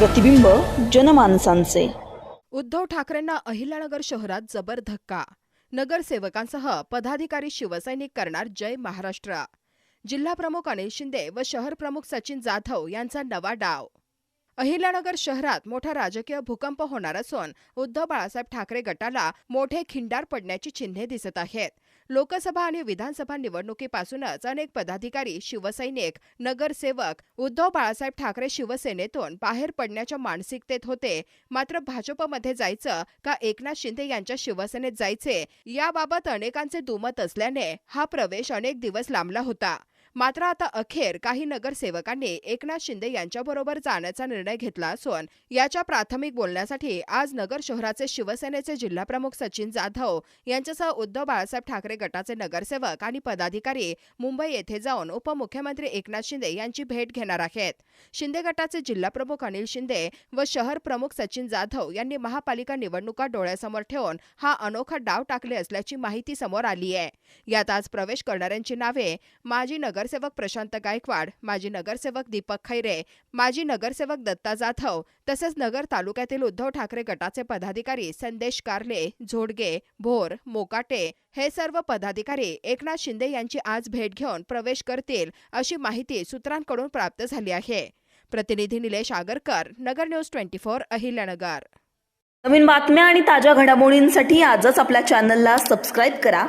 प्रतिबिंब जनमानसांचे. उद्धव ठाकरेंना अहिल्यानगर शहरात जबर धक्का. नगरसेवकांसह पदाधिकारी शिवसैनिक करणार जय महाराष्ट्र. जिल्हाप्रमुख अनिल शिंदे व शहर प्रमुख सचिन जाधव यांचा नवा डाव. अहिल्यानगर शहरात मोठा राजकीय भूकंप होणार असून उद्धव बाळासाहेब ठाकरे गटाला मोठे खिंडार पडण्याची चिन्हे दिसत आहेत. लोकसभा आणि विधानसभा निवडणुकीपासूनच अनेक पदाधिकारी शिवसैनिक नगरसेवक उद्धव बाळासाहेब ठाकरे शिवसेनेतून बाहेर पडण्याच्या मानसिकतेत होते. मात्र भाजपमध्ये जायचं का एकनाथ शिंदे यांच्या शिवसेनेत जायचे याबाबत अनेकांचे दुमत असल्याने हा प्रवेश अनेक दिवस लांबला होता. मात्र आता अखेर काही नगरसेवकांनी एकनाथ शिंदे यांच्याबरोबर जाण्याचा निर्णय घेतला असून याच्या प्राथमिक बोलण्यासाठी आज नगर शहराचे शिवसेनेचे जिल्हाप्रमुख सचिन जाधव यांच्यासह उद्धव बाळासाहेब ठाकरे गटाचे नगरसेवक आणि पदाधिकारी मुंबई येथे जाऊन उपमुख्यमंत्री एकनाथ शिंदे यांची भेट घेणार आहेत. शिंदे गटाचे जिल्हाप्रमुख अनिल शिंदे व शहर प्रमुख सचिन जाधव यांनी महापालिका निवडणुका डोळ्यासमोर ठेवून हा अनोखा डाव टाकले असल्याची माहिती समोर आली आहे यात आज प्रवेश करणाऱ्यांची नावे माजी नगर नगरसेवक प्रशांत गायकवाड माजी नगरसेवक दीपक खैरे माजी नगरसेवक दत्ता जाधव तसेच नगर तालुक्यातील उद्धव ठाकरे गटाचे पदाधिकारी संदेश कारले झोडगे भोर मोकाटे हे सर्व पदाधिकारी एकनाथ शिंदे यांची आज भेट घेऊन प्रवेश करतील अशी माहिती सूत्रांकडून प्राप्त झाली आहे. प्रतिनिधी Nilesh Agarkar Nagar news twenty four Ahilyanagar. नवीन बातम्या आणि ताज्या घडामोडींसाठी आजच आपल्या चॅनलला सबस्क्राईब करा.